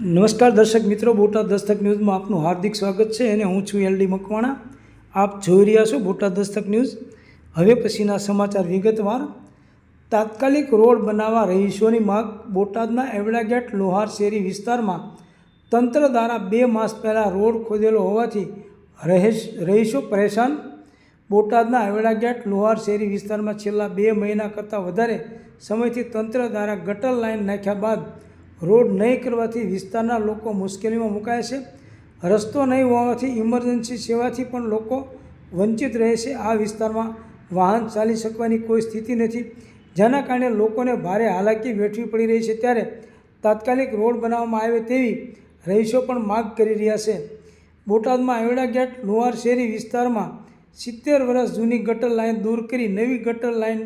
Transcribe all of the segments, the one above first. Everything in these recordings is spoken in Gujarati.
નમસ્કાર દર્શક મિત્રો, બોટાદ દસ્તક ન્યૂઝમાં આપનું હાર્દિક સ્વાગત છે અને હું છું એલડી મકવાણા. આપ જોઈ રહ્યા છો બોટાદ દસ્તક ન્યૂઝ. હવે પછીના સમાચાર વિગતવાર. તાત્કાલિક રોડ બનાવવા રહીશોની માગ બોટાદના એવડાગેટ લોહાર શેરી વિસ્તારમાં. તંત્ર દ્વારા બે માસ પહેલાં રોડ ખોદેલો હોવાથી રહેશ, રહીશો પરેશાન. બોટાદના એવડાગેટ લોહાર શેરી વિસ્તારમાં છેલ્લા બે મહિના કરતાં વધારે સમયથી તંત્ર દ્વારા ગટર લાઇન નાખ્યા બાદ રોડ નહીં કરવાથી વિસ્તારના લોકો મુશ્કેલીમાં મુકાય છે. રસ્તો નહીં હોવાથી ઇમરજન્સી સેવાથી પણ લોકો વંચિત રહે છે. આ વિસ્તારમાં વાહન ચાલી શકવાની કોઈ સ્થિતિ નથી. જેના કારણે લોકોને ભારે હાલાકી વેઠવી પડી રહી છે. ત્યારે તાત્કાલિક રોડ બનાવવામાં આવે તેવી રહીશો પણ માગ કરી રહ્યા છે. બોટાદમાં આયોડા ગેટ લુહાર શેરી વિસ્તારમાં સિત્તેર વર્ષ જૂની ગટર લાઇન દૂર કરી નવી ગટર લાઇન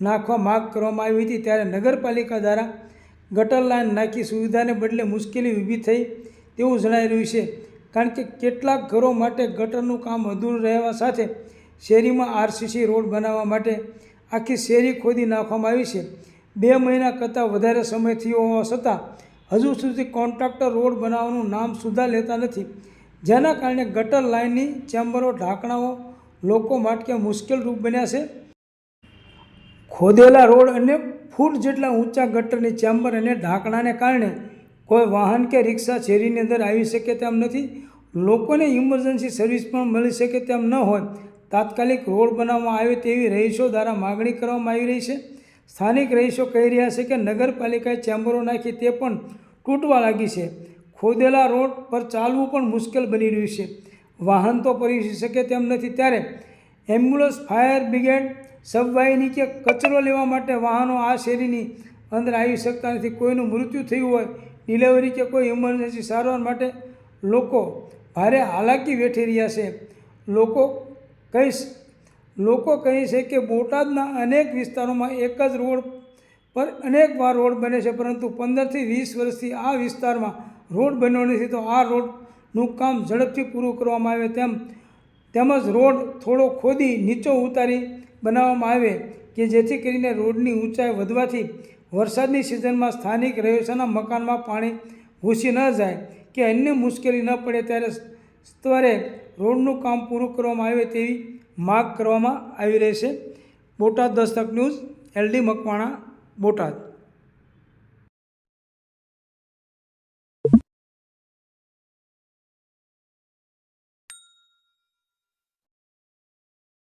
નાખવા માગ કરવામાં આવી હતી. ત્યારે નગરપાલિકા દ્વારા ગટર લાઇન નાખી સુવિધાને બદલે મુશ્કેલી ઊભી થઈ તેવું જણાઈ રહ્યું છે. કારણ કે કેટલાક ઘરો માટે ગટરનું કામ અધૂરું રહેવા સાથે શેરીમાં આરસીસી રોડ બનાવવા માટે આખી શેરી ખોદી નાખવામાં આવી છે. બે મહિના કરતાં વધારે સમય થયો હોવા છતાં હજુ સુધી કોન્ટ્રાક્ટર રોડ બનાવવાનું નામ સુધા લેતા નથી. જેના કારણે ગટર લાઇનની ચેમ્બરો, ઢાંકણાઓ લોકો માટે મુશ્કેલ રૂપ બન્યા છે. ખોદેલા રોડ અને ફૂટ જેટલા ઊંચા ગટરની ચેમ્બર અને ઢાંકણાને કારણે કોઈ વાહન કે રિક્ષા શેરીની અંદર આવી શકે તેમ નથી. લોકોને ઇમરજન્સી સર્વિસ પણ મળી શકે તેમ ન હોય. તાત્કાલિક રોડ બનાવવામાં આવે તેવી રહીશો દ્વારા માગણી કરવામાં આવી રહી છે. સ્થાનિક રહીશો કહી રહ્યા છે કે નગરપાલિકાએ ચેમ્બરો નાખી તે પણ તૂટવા લાગી છે. ખોદેલા રોડ પર ચાલવું પણ મુશ્કેલ બની રહ્યું છે. વાહન તો પરી શકે તેમ નથી. ત્યારે એમ્બ્યુલન્સ, ફાયર બ્રિગેડ સબવાહિની કે કચરો લેવા માટે વાહનો આ શેરીની અંદર આવી શકતા નથી. કોઈનું મૃત્યુ થયું હોય ડિલિવરી કે કોઈ ઇમરજન્સી સારવાર માટે લોકો ભારે હાલાકી વેઠી રહ્યા છે. લોકો કહીશ લોકો કહે છે કે બોટાદના અનેક વિસ્તારોમાં એક જ રોડ પર અનેક વાર રોડ બને છે, પરંતુ પંદરથી વીસ વર્ષથી આ વિસ્તારમાં રોડ બન્યો નથી. તો આ રોડનું કામ ઝડપથી પૂરું કરવામાં આવે તેમ તેમજ રોડ થોડો ખોદી, નીચો ઉતારી બનાવવામાં આવે કે જેથી કરીને રોડની ઊંચાઈ વધવાથી વરસાદની સિઝનમાં સ્થાનિક રહેવાસીના મકાનમાં પાણી ઘૂસી ન જાય કે અન્ય મુશ્કેલી ન પડે ત્યારે સ્તરે રોડનું કામ પૂરું કરવામાં આવે તેવી માગ કરવામાં આવી રહી છે. Botad Dastak news LD Makwana, Botad.